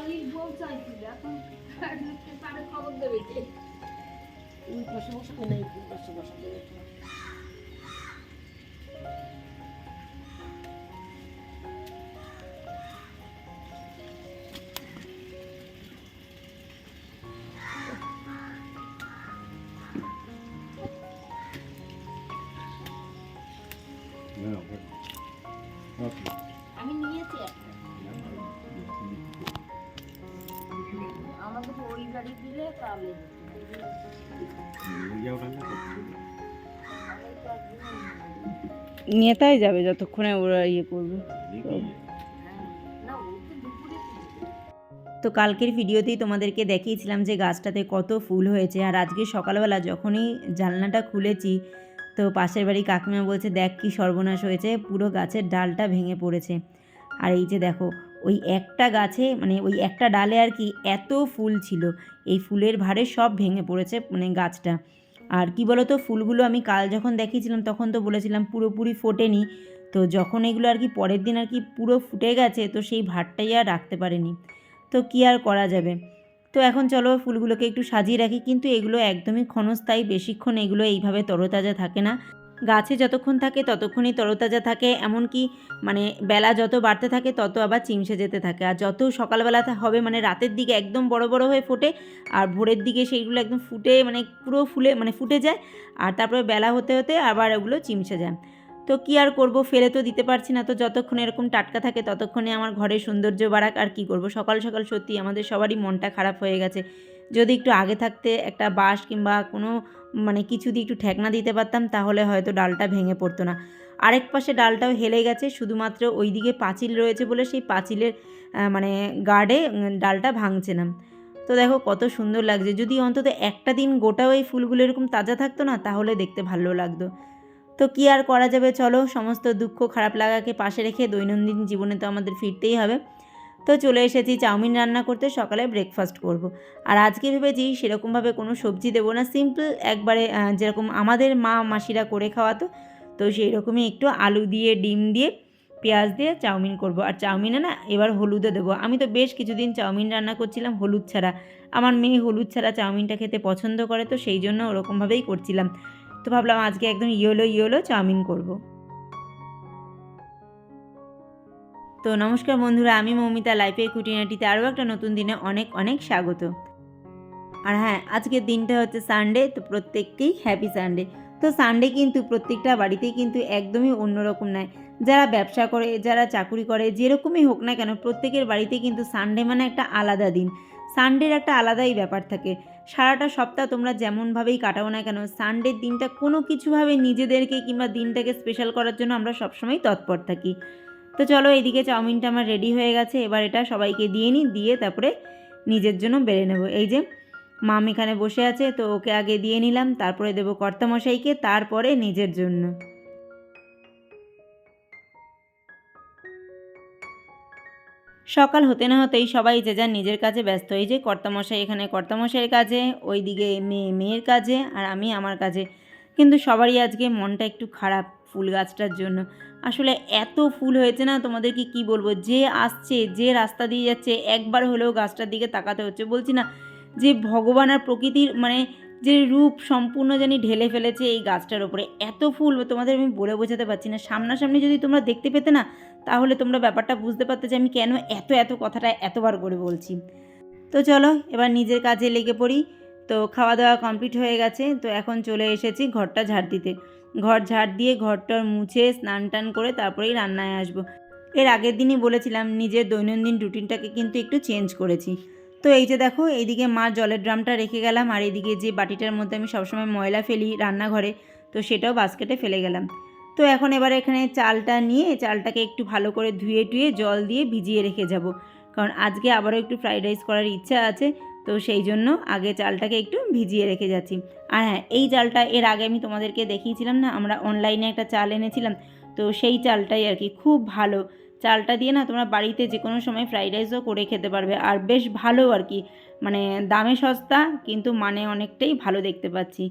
কালির বউ চাইছিল এখন তারে খবর দেবে ওই পাশে বসাতে নেই, বসাতে নেতাই যাবে যতক্ষণে ওরা ইয়ে করবে। তো কালকের ভিডিওতেই তোমাদেরকে দেখিয়েছিলাম যে গাছটাতে কত ফুল হয়েছে, আর আজকে সকালবেলা যখনই জানলাটা খুলেছি, তো পাশের বাড়ি কাকিমা বলছে, দেখ কি সর্বনাশ হয়েছে, পুরো গাছের ডালটা ভেঙে পড়েছে। আর এই যে দেখো, ওই একটা গাছে মানে ওই একটা ডালে আর কি এত ফুল ছিল, এই ফুলের ভারে সব ভেঙে পড়েছে মানে গাছটা। আর কি বলো তো ফুলগুলো আমি কাল যখন দেখিয়েছিলাম তখন তো বলেছিলাম পুরোপুরি ফোটেনি। তো যখন এগুলো আর কি পরের দিন আর কি পুরো ফুটে গেছে, তো সেই ভারটাই আর রাখতে পারেনি। তো কি আর করা যাবে? তো এখন চলো ফুলগুলোকে একটু সাজিয়ে রাখি, কিন্তু এগুলো একদমই ক্ষণস্থায়ী, বেশিক্ষণ এগুলো এইভাবে তরতাজা থাকে না। গাছে যতক্ষণ থাকে ততক্ষণই তরতাজা থাকে, এমনকি মানে বেলা যত বাড়তে থাকে তত আবার চিমসে যেতে থাকে। আর যত সকালবেলা হবে মানে রাতের দিকে একদম বড় বড় হয়ে ফোটে, আর ভোরের দিকে সেইগুলো একদম ফুটে মানে পুরো ফুলে মানে ফুটে যায়, আর তারপরে বেলা হতে হতে আবার ওগুলো চিমসে যায়। তো কী আর করব? ফেলে তো দিতে পারছি না, তো যতক্ষণ এরকম টাটকা থাকে ততক্ষণে আমার ঘরের সৌন্দর্য বাড়াক, আর কি করব? সকাল সকাল সত্যি আমাদের সবারই মনটা খারাপ হয়ে গেছে। যদি একটু আগে থাকতে একটা বাঁশ কিংবা কোনো মানে কিছু দিয়ে একটু ঠেকনা দিতে পারতাম, তাহলে হয়তো ডালটা ভেঙে পড়তো না। আরেক পাশে ডালটাও হেলে গেছে, শুধুমাত্র ওই দিকে পাঁচিল রয়েছে বলে সেই পাঁচিলের মানে গার্ডে ডালটা ভাঙছে না। তো দেখো কত সুন্দর লাগছে। যদি অন্তত একটা দিন গোটাও এই ফুলগুলো এরকম তাজা থাকতো না, তাহলে দেখতে ভালো লাগতো। তো কি আর করা যাবে? চলো, সমস্ত দুঃখ খারাপ লাগাকে পাশে রেখে দৈনন্দিন জীবনে তো আমাদের ফিরতেই হবে। তো চলে এসেছি চাউমিন রান্না করতে, সকালে ব্রেকফাস্ট করব। আর আজকে ভেবেছি সেরকমভাবে কোনো সবজি দেবো না সিম্পল একবারে যেরকম আমাদের মা মাসিরা করে খাওয়াতো, তো সেই রকমই একটু আলু দিয়ে, ডিম দিয়ে, পেঁয়াজ দিয়ে চাউমিন করব আর চাউমিনে না এবার হলুদও দেবো আমি তো বেশ কিছুদিন চাউমিন রান্না করছিলাম, হলুদ ছাড়া আমার মেয়ে হলুদ ছাড়া চাউমিনটা খেতে পছন্দ করে, তো সেই জন্য ওরকমভাবেই করছিলাম তো ভাবলাম আজকে একদম ইয়েলো ইয়েলো চাউমিন করব। তো নমস্কার বন্ধুরা, আমি মৌমিতা লাইফে খুঁটিনাটিতে আরও একটা নতুন দিনে অনেক অনেক স্বাগত। আর হ্যাঁ আজকের দিনটা হচ্ছে সানডে তো প্রত্যেককেই হ্যাপি সানডে তো সানডে কিন্তু প্রত্যেকটা বাড়িতেই কিন্তু একদমই অন্যরকম নয়। যারা ব্যবসা করে, যারা চাকুরি করে, যেরকমই হোক না কেন, প্রত্যেকের বাড়িতে কিন্তু সানডে মানে একটা আলাদা দিন। সানডের একটা আলাদাই ব্যাপার থাকে। সারাটা সপ্তাহ তোমরা যেমনভাবেই কাটাও না কেন সানডের দিনটা কোনো কিছুভাবে নিজেদেরকে কিংবা দিনটাকে স্পেশাল করার জন্য আমরা সবসময় তৎপর থাকি। তো চলো এইদিকে চাউমিনটা আমার রেডি হয়ে গেছে। এবার এটা সবাইকে দিয়ে নিই, দিয়ে তারপরে নিজের জন্য বেড়ে নেব। এই যে মাম এখানে বসে আছে, তো ওকে আগে দিয়ে নিলাম, তারপরে দেবো কর্তামশাইকে, তারপরে নিজের জন্য। সকাল হতে না হতেই সবাই যে যার নিজের কাজে ব্যস্ত। এই যে কর্তামশাই এখানে, কর্তামশাইয়ের কাজে, ওইদিকে মেয়ে, মেয়ের কাজে, আর আমি আমার কাজে। কিন্তু সবারই আজকে মনটা একটু খারাপ। ফুল গাছটার জন্য। আসলে এত ফুল হয়েছে না তোমাদেরকে কি বলব? যে আসছে, যে রাস্তা দিয়ে যাচ্ছে, একবার হলেও গাছটার দিকে তাকাতে হচ্ছে। বলছি না, যে ভগবান আর প্রকৃতির মানে যে রূপ সম্পূর্ণ জানি ঢেলে ফেলেছে এই গাছটার ওপরে এত ফুল তোমাদের আমি বলে বোঝাতে পারছি না। সামনাসামনি যদি তোমরা দেখতে পেতে না, তাহলে তোমরা ব্যাপারটা বুঝতে পারতে যে আমি কেন এত এত কথাটা এতবার করে বলছি। তো চলো, এবার নিজের কাজে লেগে পড়ি। তো খাওয়া দাওয়া কমপ্লিট হয়ে গেছে, তো এখন চলে এসেছি ঘরটা ঝাড় দিতে। ঘর ঝাড় দিয়ে ঘরটার মুছে স্নান টান করে তারপরেই রান্নায় আসব। এর আগের দিনই বলেছিলাম নিজের দৈনন্দিন রুটিনটাকে কিন্তু একটু চেঞ্জ করেছি। তো এই যে দেখো, এইদিকে মা জলের ড্রামটা রেখে গেলাম, আর এইদিকে যে বাটিটার মধ্যে আমি সবসময় ময়লা ফেলি রান্নাঘরে, তো সেটাও বাস্কেটে ফেলে গেলাম। তো এখন এবার এখানে চালটা নিয়ে চালটাকে একটু ভালো করে ধুয়ে টুয়ে জল দিয়ে ভিজিয়ে রেখে যাব। কারণ আজকে আবারও একটু ফ্রাইড রাইস করার ইচ্ছা আছে তো সেই জন্য আগে চালটাকে একটু ভিজিয়ে রেখে যাচ্ছি। আর হ্যাঁ এই চালটা এর আগে আমি তোমাদেরকে দেখিয়েছিলাম না, আমরা অনলাইনে একটা চাল এনেছিলাম। তো সেই চালটাই আর কি খুব ভালো। চালটা দিয়ে না তোমরা বাড়িতে যে কোনো সময় ফ্রাইড রাইসও করে খেতে পারবে। আর বেশ ভালো আর কি মানে দামে সস্তা কিন্তু মানে অনেকটাই ভালো দেখতে পাচ্ছি।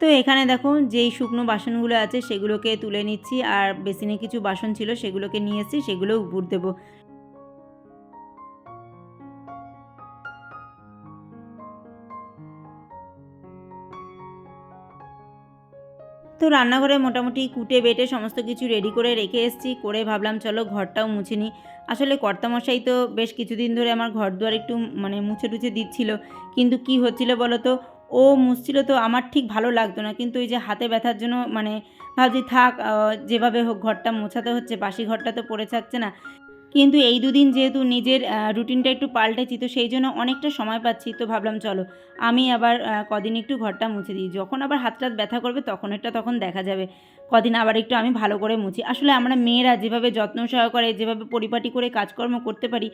তো এখানে দেখো যেই শুকনো বাসনগুলো আছে সেগুলোকে তুলে নিচ্ছি। আর বেসিনে কিছু বাসন ছিল সেগুলোকে নিয়ে এসেছি, সেগুলোও উপর দেবো। তো রান্নাঘরে মোটামুটি কুটে বেটে সমস্ত কিছু রেডি করে রেখে এসেছি। করে ভাবলাম, চলো ঘরটাও মুছে নিই। আসলে কর্তামশাই তো বেশ কিছুদিন ধরে আমার ঘর দুয়ার একটু মানে মুছে টুছে দিচ্ছিল। কিন্তু কি হচ্ছিল বলো তো ও মুছছিল তো আমার ঠিক ভালো লাগতো না। কিন্তু ওই যে হাতে ব্যথার জন্য মানে ভাবছি, থাক যেভাবে হোক ঘরটা মোছাতে হচ্ছে, বাসি ঘরটা তো পড়ে থাকছে না। কিন্তু এই দুদিন যেহেতু নিজের রুটিনটা একটু পাল্টেছি, তো সেই জন্য অনেকটা সময় পাচ্ছি, তো ভাবলাম চলো, আমি আবার কদিন একটু ঘরটা মুছে দিই। যখন আবার হাত টাত ব্যথা করবে, তখন এটা তখন দেখা যাবে। কদিন আবার একটু আমি ভালো করে মুছি। আসলে আমরা মেয়েরা যেভাবে যত্ন সহকারে, যেভাবে পরিপাটি করে কাজকর্ম করতে পারি,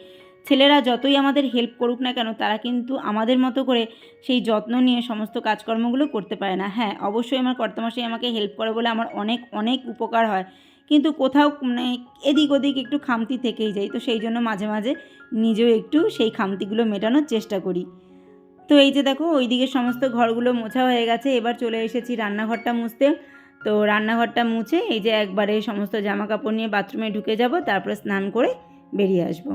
ছেলেরা যতই আমাদের হেল্প করুক না কেন, তারা কিন্তু আমাদের মতো করে সেই যত্ন নিয়ে সমস্ত কাজকর্মগুলো করতে পারে না। হ্যাঁ অবশ্যই আমার কর্তামশাই আমাকে হেল্প করে বলে আমার অনেক অনেক উপকার হয়। কিন্তু কোথাও মানে এদিক ওদিক একটু খামতি থেকেই যায়। তো সেই জন্য মাঝে মাঝে নিজেও একটু সেই খামতিগুলো মেটানোর চেষ্টা করি। তো এই যে দেখো ওই ওইদিকে সমস্ত ঘরগুলো মোছা হয়ে গেছে। এবার চলে এসেছি রান্নাঘরটা মুছতে। তো রান্নাঘরটা মুছে এই যে একবারে সমস্ত জামা কাপড় নিয়ে বাথরুমে ঢুকে যাব, তারপরে স্নান করে বেরিয়ে আসব।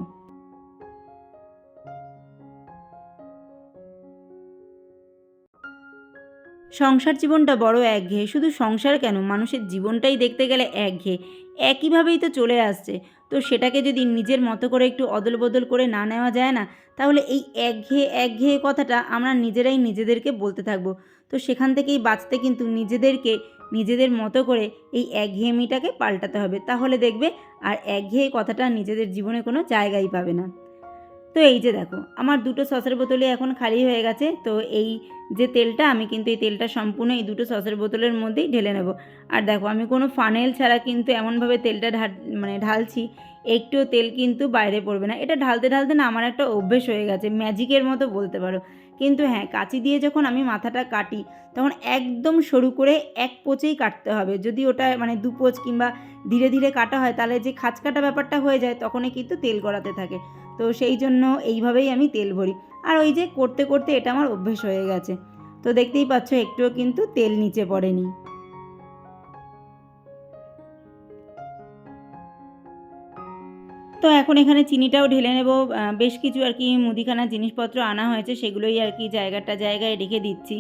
সংসার জীবনটা বড় একঘেয়ে। শুধু সংসার কেন? মানুষের জীবনটাই দেখতে গেলে একঘেয়ে। একইভাবেই তো চলে আসছে। তো সেটাকে যদি নিজের মতো করে একটু অদল বদল করে না নেওয়া যায় না, তাহলে এই একঘেয়ে একঘেয়ে কথাটা আমরা নিজেরাই নিজেদেরকে বলতে থাকব। তো সেখান থেকেই বাঁচতে কিন্তু নিজেদেরকে, নিজেদের মতো করে এই একঘেয়েমিটাকে পাল্টাতে হবে। তাহলে দেখবে আর একঘেয়ে কথাটা নিজেদের জীবনে কোনো জায়গাই পাবে না। তো এই যে দেখো, আমার দুটো সসের বোতলই এখন খালি হয়ে গেছে, তো এই যে তেলটা, আমি কিন্তু এই তেলটা সম্পূর্ণ এই দুটো সসের বোতলের মধ্যেই ঢেলে নেব। আর দেখো, আমি কোনো ফানেল ছাড়া কিন্তু এমনভাবে তেলটা ঢাল মানে ঢালছি একটু তেল কিন্তু বাইরে পড়বে না। এটা ঢালতে ঢালতে না, আমার একটা অভ্যেস হয়ে গেছে ম্যাজিকের মতো বলতে পারো। কিন্তু হ্যাঁ কাঁচি দিয়ে যখন আমি মাথাটা কাটি, তখন একদম সরু করে এক পোচেই কাটতে হবে। যদি ওটা মানে দু পোচ কিংবা ধীরে ধীরে কাটা হয়, তাহলে যে খাঁচ কাটা ব্যাপারটা হয়ে যায়, তখনই কিন্তু তেল গড়াতে থাকে। তো সেই জন্য এইভাবেই আমি তেল ভরি। আর ওই যে করতে করতে এটা আমার অভ্যেস হয়ে গেছে। তো দেখতেই পাচ্ছ, একটুও কিন্তু তেল নিচে পড়েনি। তো এখন এখানে চিনিটাও ঢেলে নেব। বেশ কিছু আর কি মুদিখানার জিনিসপত্র আনা হয়েছে, সেগুলোই আর কি জায়গাটা জায়গায় রেখে দিচ্ছি।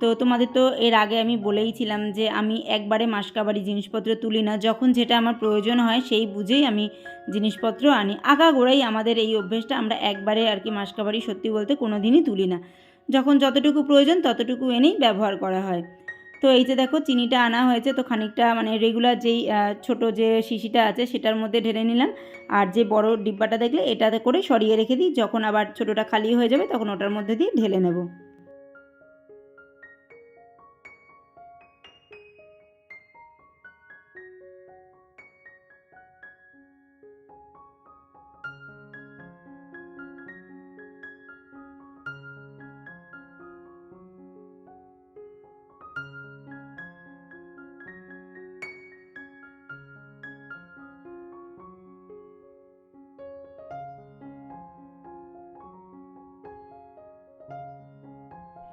তো তোমাদের তো এর আগে আমি বলেইছিলাম যে আমি একবারে মাসকাবারি জিনিসপত্র তুলি না। যখন যেটা আমার প্রয়োজন হয়, সেই বুঝেই আমি জিনিসপত্র আনি। আগাগোড়াই আমাদের এই অভ্যেসটা আমরা একবারে আর কি মাসকাবারি সত্যি বলতে কোনো দিনই তুলি না। যখন যতটুকু প্রয়োজন, ততটুকু এনেই ব্যবহার করা হয়। তো এই যে দেখো চিনিটা আনা হয়েছে, তো খানিকটা মানে রেগুলার যেই ছোট যে শিশিটা আছে সেটার মধ্যে ঢেলে নিলাম। আর যে বড় ডিব্বাটা দেখলে এটাতে করে সরিয়ে রেখে দিই, যখন আবার ছোটোটা খালি হয়ে যাবে তখন ওটার মধ্যে দিয়ে ঢেলে নেব।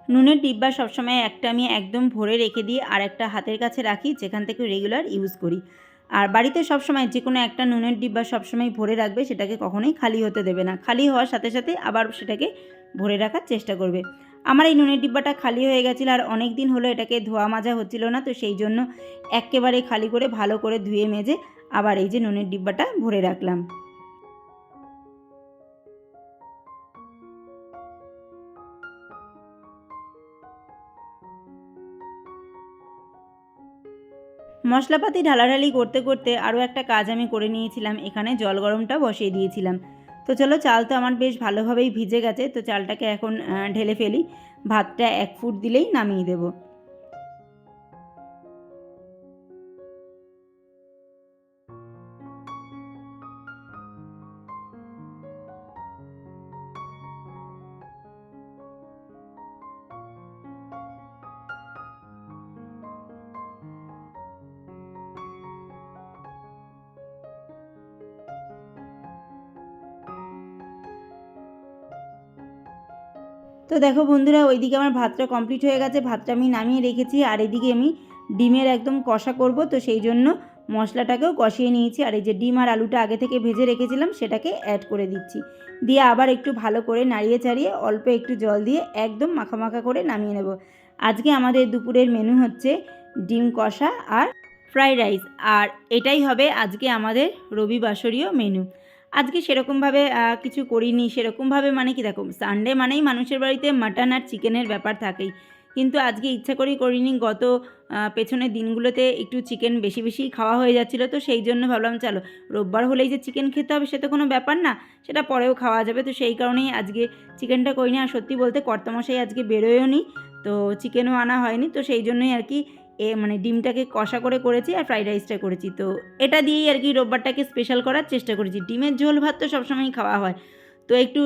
নুনের ডিব্বা সবসময় একটা আমি একদম ভরে রেখে দিই আর একটা হাতের কাছে রাখি, যেখান থেকে রেগুলার ইউজ করি। আর বাড়িতে সবসময় যে কোনো একটা নুনের ডিব্বা সবসময় ভরে রাখবে, সেটাকে কখনোই খালি হতে দেবে না। খালি হওয়ার সাথে সাথে আবার সেটাকে ভরে রাখার চেষ্টা করবে। আমার এই নুনের ডিব্বাটা খালি হয়ে গেছিল আর অনেক দিন হলো এটাকে ধোয়া মাজা হচ্ছিল না, তো সেই জন্য একেবারে খালি করে ভালো করে ধুয়ে মেজে আবার এই যে নুনের ডিব্বাটা ভরে রাখলাম। মশলাপাতি ঢালাঢালি করতে করতে আরও একটা কাজ আমি করে নিয়েছিলাম। এখানে জল গরমটা বসিয়ে দিয়েছিলাম। তো চলো, চাল তো আমার বেশ ভালোভাবেই ভিজে গেছে। তো চালটাকে এখন ঢেলে ফেলি। ভাতটা এক ফুট দিলেই নামিয়ে দেবো। তো দেখো বন্ধুরা, ওইদিকে আমার ভাতটা কমপ্লিট হয়ে গেছে। ভাতটা আমি নামিয়ে রেখেছি, আর এদিকে আমি ডিমের একদম কষা করব। তো সেই জন্য মশলাটাকেও কষিয়ে নিয়েছি। আর এই যে ডিম আর আলুটা আগে থেকে ভেজে রেখেছিলাম, সেটাকে অ্যাড করে দিচ্ছি। দিয়ে আবার একটু ভালো করে নাড়িয়ে চাড়িয়ে অল্প একটু জল দিয়ে একদম মাখা মাখা করে নামিয়ে নেব। আজকে আমাদের দুপুরের মেনু হচ্ছে ডিম কষা আর ফ্রাইড রাইস আর এটাই হবে আজকে আমাদের রবিবাসরীয় মেনু আজকে সেরকমভাবে কিছু করিনি। সেরকমভাবে মানে কি দেখো সানডে মানেই মানুষের বাড়িতে মাটন আর চিকেনের ব্যাপার থাকেই। কিন্তু আজকে ইচ্ছা করেই করিনি। গত পেছনের দিনগুলোতে একটু চিকেন বেশি বেশি খাওয়া হয়ে যাচ্ছিল। তো সেই জন্য ভাবলাম, চলো, রোববার হলেই যে চিকেন খেতে হবে সে তো কোনো ব্যাপার না, সেটা পরেও খাওয়া যাবে। তো সেই কারণেই আজকে চিকেনটা করিনি। আর সত্যি বলতে কর্তামশাই আজকে বেরোয়ও নি। তো চিকেনও আনা হয়নি। তো সেই জন্যই আর কি এ মানে ডিমটাকে কষা করে করেছি আর ফ্রাইড রাইসটা করেছি। তো এটা দিয়েই আর কি রোববারটাকে স্পেশাল করার চেষ্টা করেছি। ডিমের ঝোল ভাত তো সবসময়ই খাওয়া হয়। তো একটু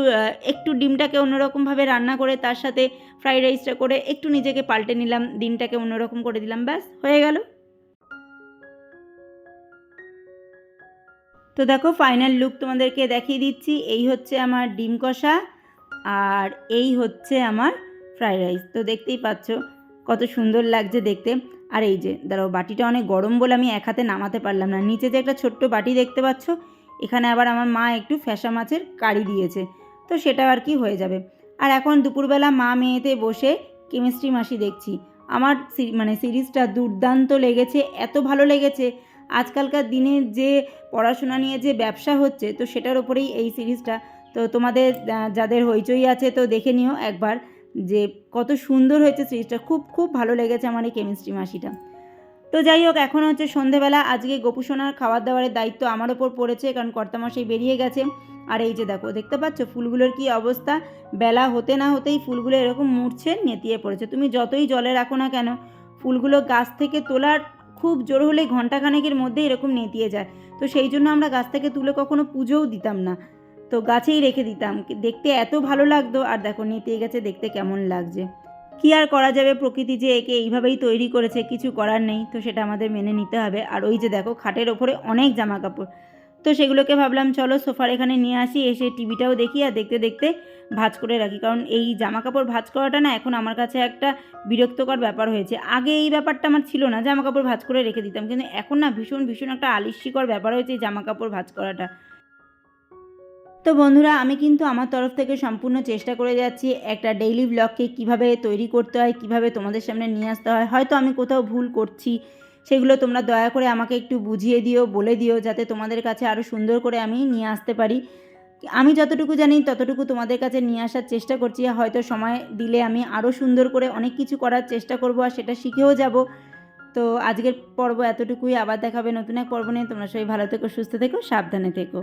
একটু ডিমটাকে অন্যরকমভাবে রান্না করে তার সাথে ফ্রাইড রাইসটা করে একটু নিজেকে পাল্টে নিলাম, ডিমটাকে অন্যরকম করে দিলাম, ব্যাস, হয়ে গেল। তো দেখো ফাইনাল লুক তোমাদেরকে দেখিয়ে দিচ্ছি। এই হচ্ছে আমার ডিম কষা আর এই হচ্ছে আমার ফ্রাইড রাইস। তো দেখতেই পাচ্ছ কত সুন্দর লাগছে দেখতে। আর এই যে, দাঁড়াও, বাটিটা অনেক গরম বলে আমি এক হাতে নামাতে পারলাম না। নিচে যে একটা ছোট্ট বাটি দেখতে পাচ্ছ, এখানে আবার আমার মা একটু ফ্যাসা মাছের কারি দিয়েছে। তো সেটা আর কি হয়ে যাবে। আর এখন দুপুরবেলা মা মেয়েতে বসে কেমিস্ট্রি মাসি দেখছি। আমার মানে সিরিজটা দুর্দান্ত লেগেছে, এত ভালো লেগেছে। আজকালকার দিনে যে পড়াশোনা নিয়ে যে ব্যবসা হচ্ছে, তো সেটার ওপরেই এই সিরিজটা। তো তোমাদের যাদের হইচই আছে, তো দেখে নিও একবার। যে কত সুন্দর হয়েছে সিরিজটা খুব খুব ভালো লেগেছে আমার এই কেমিস্ট্রি মাসিটা। তো যাই হোক, এখন হচ্ছে সন্ধেবেলা। আজকে গোপুসোনার খাবার দাবারের দায়িত্ব আমার ওপর পড়েছে, কারণ কর্তামশাই বেরিয়ে গেছে। আর এই যে দেখো, দেখতে পাচ্ছ ফুলগুলোর কি অবস্থা? বেলা হতে না হতেই ফুলগুলো এরকম মুড়ছে, নেতিয়ে পড়েছে। তুমি যতই জলে রাখো না কেন, ফুলগুলো গাছ থেকে তোলার খুব জোর হলেই ঘন্টাখানেকের মধ্যে এরকম নেতিয়ে যায়। তো সেই জন্য আমরা গাছ থেকে তুলে কখনো পুজোও দিতাম না। তো গাছেই রেখে দিতাম। দেখতে এত ভালো লাগতো আর দেখো নিতে গেছে দেখতে কেমন লাগছে। কি আর করা যাবে প্রকৃতি যে একে এইভাবেই তৈরি করেছে, কিছু করার নেই। তো সেটা আমাদের মেনে নিতে হবে। আর ওই যে দেখো খাটের ওপরে অনেক জামা কাপড় তো সেগুলোকে ভাবলাম চলো সোফার এখানে নিয়ে আসি, এসে টিভিটাও দেখি আর দেখতে দেখতে ভাঁজ করে রাখি। কারণ এই জামা কাপড় ভাজ করাটা না এখন আমার কাছে একটা বিরক্তকর ব্যাপার হয়েছে। আগে এই ব্যাপারটা আমার ছিল না জামা কাপড় ভাজ করে রেখে দিতাম। কিন্তু এখন না ভীষণ ভীষণ একটা আলিস্যিকর ব্যাপার হয়েছে এই জামা কাপড় ভাজ করাটা। তো বন্ধুরা, আমি কিন্তু আমার তরফ থেকে সম্পূর্ণ চেষ্টা করে যাচ্ছি একটা ডেইলি ব্লগকে কীভাবে তৈরি করতে হয়, কীভাবে তোমাদের সামনে নিয়ে আসতে হয়। হয়তো আমি কোথাও ভুল করছি, সেগুলো তোমরা দয়া করে আমাকে একটু বুঝিয়ে দিও, বলে দিও, যাতে তোমাদের কাছে আরও সুন্দর করে আমি নিয়ে আসতে পারি। আমি যতটুকু জানি, ততটুকু তোমাদের কাছে নিয়ে আসার চেষ্টা করছি। হয়তো সময় দিলে আমি আরও সুন্দর করে অনেক কিছু করার চেষ্টা করব আর সেটা শিখেও যাব। তো আজকের পর্ব এতটুকুই। আবার দেখাবে নতুন এক পর্ব নিয়ে। তোমরা সবাই ভালো থেকো, সুস্থ থেকো, সাবধানে থেকো।